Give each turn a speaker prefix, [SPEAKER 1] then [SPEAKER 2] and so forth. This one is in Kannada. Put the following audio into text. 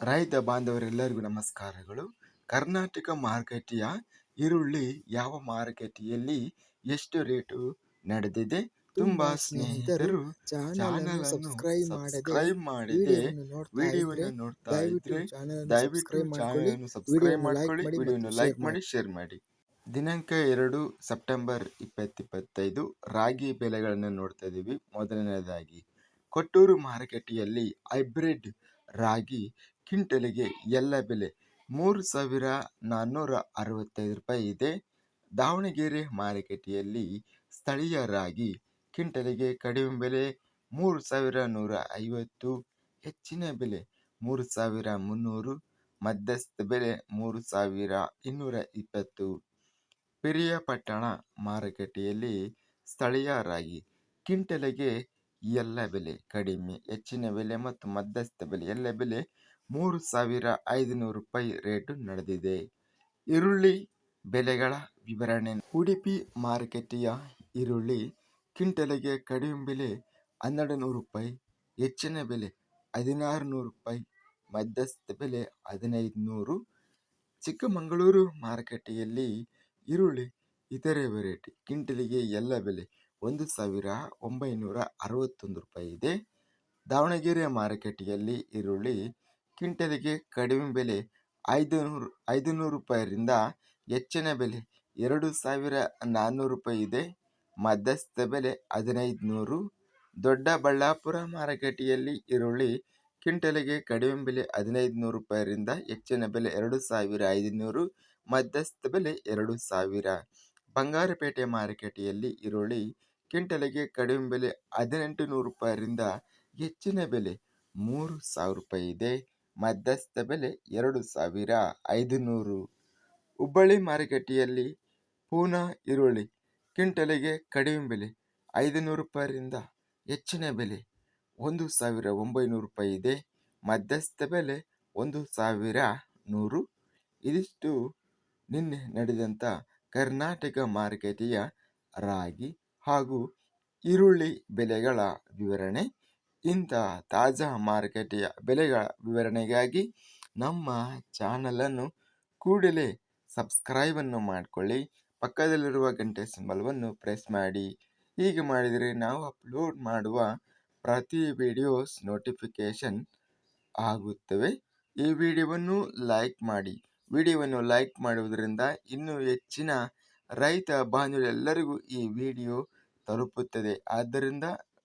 [SPEAKER 1] ರೈತ ಬಾಂಧವರೆಲ್ಲರಿಗೂ ನಮಸ್ಕಾರಗಳು. ಕರ್ನಾಟಕ ಮಾರುಕಟ್ಟೆಯ ಈರುಳ್ಳಿ ಯಾವ ಮಾರುಕಟ್ಟೆಯಲ್ಲಿ ಎಷ್ಟು ರೇಟು ನಡೆದಿದೆ ತುಂಬಾ ಸ್ನೇಹಿತರು ಚಾನಲ್
[SPEAKER 2] ಸಬ್ಸ್ಕ್ರೈಬ್ ಮಾಡದೆ ವಿಡಿಯೋವನ್ನು ನೋಡ್ತಾ ಇದ್ರೆ ದಯವಿಟ್ಟು
[SPEAKER 1] ಇದ್ರೆ
[SPEAKER 2] ಚಾನಲ್
[SPEAKER 1] ದಯವಿಟ್ಟು
[SPEAKER 2] ಸಬ್ಸ್ಕ್ರೈಬ್ ಮಾಡ್ಕೊಳ್ಳಿ. ವಿಡಿಯೋವನ್ನು ಲೈಕ್ ಮಾಡಿ
[SPEAKER 1] ಮಾಡಿ ಶೇರ್ ಮಾಡಿ. ದಿನಾಂಕ ಎರಡು ಸೆಪ್ಟೆಂಬರ್ ಇಪ್ಪತ್ತಿಪ್ಪತ್ತೈದು. ರಾಗಿ ಬೆಲೆಗಳನ್ನು ನೋಡ್ತಾ ಇದ್ದೀವಿ. ಮೊದಲನೇದಾಗಿ ಕೊಟ್ಟೂರು ಮಾರುಕಟ್ಟೆಯಲ್ಲಿ ಹೈಬ್ರಿಡ್ ರಾಗಿ ಕ್ವಿಂಟಲಿಗೆ ಎಲ್ಲ ಬೆಲೆ. ಮೂರು ಸಾವಿರ ನಾನ್ನೂರ ಅರವತ್ತೈದು ರೂಪಾಯಿ ಇದೆ. ದಾವಣಗೆರೆ ಮಾರುಕಟ್ಟೆಯಲ್ಲಿ ಸ್ಥಳೀಯ ರಾಗಿ ಕ್ವಿಂಟಲಿಗೆ ಕಡಿಮೆ ಬೆಲೆ, ಮೂರು ಸಾವಿರ ನೂರ ಐವತ್ತು ಹೆಚ್ಚಿನ ಬೆಲೆ, ಮೂರು ಸಾವಿರ ಮುನ್ನೂರು, ಮಧ್ಯಸ್ಥ ಬೆಲೆ, ಮೂರು ಸಾವಿರ ಇನ್ನೂರ ಇಪ್ಪತ್ತು. ಪಿರಿಯಾಪಟ್ಟಣ ಮಾರುಕಟ್ಟೆಯಲ್ಲಿ ಸ್ಥಳೀಯ ರಾಗಿ ಕಿಂಟಲಿಗೆ ಎಲ್ಲ ಬೆಲೆ ಕಡಿಮೆ, ಹೆಚ್ಚಿನ ಬೆಲೆ ಮತ್ತು ಮಧ್ಯಸ್ಥ ಬೆಲೆ, ಎಲ್ಲ ಬೆಲೆ ಮೂರು ಸಾವಿರ ಐದುನೂರು ರೂಪಾಯಿ ರೇಟು ನಡೆದಿದೆ. ಈರುಳ್ಳಿ ಬೆಲೆಗಳ ವಿವರಣೆ. ಉಡುಪಿ ಮಾರುಕಟ್ಟೆಯ ಈರುಳ್ಳಿ ಕ್ವಿಂಟಲಿಗೆ ಕಡಿಮೆ ಬೆಲೆ ಹನ್ನೆರಡು ನೂರು ರೂಪಾಯಿ, ಹೆಚ್ಚಿನ ಬೆಲೆ ಹದಿನಾರು ನೂರು ರೂಪಾಯಿ, ಮಧ್ಯಸ್ಥ ಬೆಲೆ ಹದಿನೈದು ನೂರು ಚಿಕ್ಕಮಗಳೂರು ಮಾರುಕಟ್ಟೆಯಲ್ಲಿ ಈರುಳ್ಳಿ ಇತರೆ ವೆರೈಟಿ. ಕ್ವಿಂಟಲಿಗೆ ಎಲ್ಲ ಬೆಲೆ ಒಂದು ಸಾವಿರ ಒಂಬೈನೂರ ಅರವತ್ತೊಂದು ರೂಪಾಯಿ ಇದೆ. ದಾವಣಗೆರೆ ಮಾರುಕಟ್ಟೆಯಲ್ಲಿ ಈರುಳ್ಳಿ ಕ್ವಿಂಟಲಿಗೆ ಕಡಿಮೆ ಬೆಲೆ ಐದು ನೂರು ಐದು ನೂರು ರೂಪಾಯಿರಿಂದ ಹೆಚ್ಚಿನ ಬೆಲೆ ಎರಡು ಸಾವಿರ ನಾನ್ನೂರು ರೂಪಾಯಿ ಇದೆ. ಮಧ್ಯಸ್ಥ ಬೆಲೆ ಹದಿನೈದು ನೂರು ದೊಡ್ಡಬಳ್ಳಾಪುರ ಮಾರುಕಟ್ಟೆಯಲ್ಲಿ ಈರುಳ್ಳಿ ಕ್ವಿಂಟಲಿಗೆ ಕಡಿಮೆ ಬೆಲೆ ಹದಿನೈದು ನೂರು ರೂಪಾಯಿರಿಂದ ಹೆಚ್ಚಿನ ಬೆಲೆ ಎರಡು ಸಾವಿರ ಐದುನೂರು. ಮಧ್ಯಸ್ಥ ಬೆಲೆ ಎರಡು ಸಾವಿರ. ಬಂಗಾರಪೇಟೆ ಮಾರುಕಟ್ಟೆಯಲ್ಲಿ ಈರುಳ್ಳಿ ಕ್ವಿಂಟಲಿಗೆ ಕಡಿಮೆ ಬೆಲೆ ಹದಿನೆಂಟು ನೂರು ರೂಪಾಯಿರಿಂದ ಹೆಚ್ಚಿನ ಬೆಲೆ ಮೂರು ಸಾವಿರ ರೂಪಾಯಿ ಇದೆ. ಮಧ್ಯಸ್ಥ ಬೆಲೆ ಎರಡು ಸಾವಿರ ಐದುನೂರು. ಹುಬ್ಬಳ್ಳಿ ಮಾರುಕಟ್ಟೆಯಲ್ಲಿ ಪೂನಾ ಈರುಳ್ಳಿ, ಕ್ವಿಂಟಲಿಗೆ ಕಡಿಮೆ ಬೆಲೆ ಐದುನೂರು ರೂಪಾಯಿಂದ ಹೆಚ್ಚಿನ ಬೆಲೆ ಒಂದು ಸಾವಿರ ಒಂಬೈನೂರು ರೂಪಾಯಿ ಇದೆ. ಮಧ್ಯಸ್ಥ ಬೆಲೆ ಒಂದು ಸಾವಿರ ನೂರು. ಇದಿಷ್ಟು ನಿನ್ನೆ ನಡೆದಂಥ ಕರ್ನಾಟಕ ಮಾರುಕಟ್ಟೆಯ ರಾಗಿ ಹಾಗೂ ಈರುಳ್ಳಿ ಬೆಲೆಗಳ ವಿವರಣೆ. ಇಂಥ ತಾಜಾ ಮಾರುಕಟ್ಟೆಯ ಬೆಲೆಗಳ ವಿವರಣೆಗಾಗಿ ನಮ್ಮ ಚಾನಲನ್ನು ಕೂಡಲೇ ಸಬ್ಸ್ಕ್ರೈಬನ್ನು ಮಾಡಿಕೊಳ್ಳಿ. ಪಕ್ಕದಲ್ಲಿರುವ ಗಂಟೆ ಸಿಂಬಲ್ವನ್ನು ಪ್ರೆಸ್ ಮಾಡಿ. ಹೀಗೆ ಮಾಡಿದರೆ ನಾವು ಅಪ್ಲೋಡ್ ಮಾಡುವ ಪ್ರತಿ ವಿಡಿಯೋಸ್ ನೋಟಿಫಿಕೇಷನ್ ಆಗುತ್ತವೆ. ಈ ವಿಡಿಯೋವನ್ನು ಲೈಕ್ ಮಾಡಿ. ವಿಡಿಯೋವನ್ನು ಲೈಕ್ ಮಾಡುವುದರಿಂದ ಇನ್ನೂ ಹೆಚ್ಚಿನ ರೈತ ಬಾಂಧವರೆಲ್ಲರಿಗೂ ಈ ವಿಡಿಯೋ ತಲುಪುತ್ತದೆ. ಆದ್ದರಿಂದ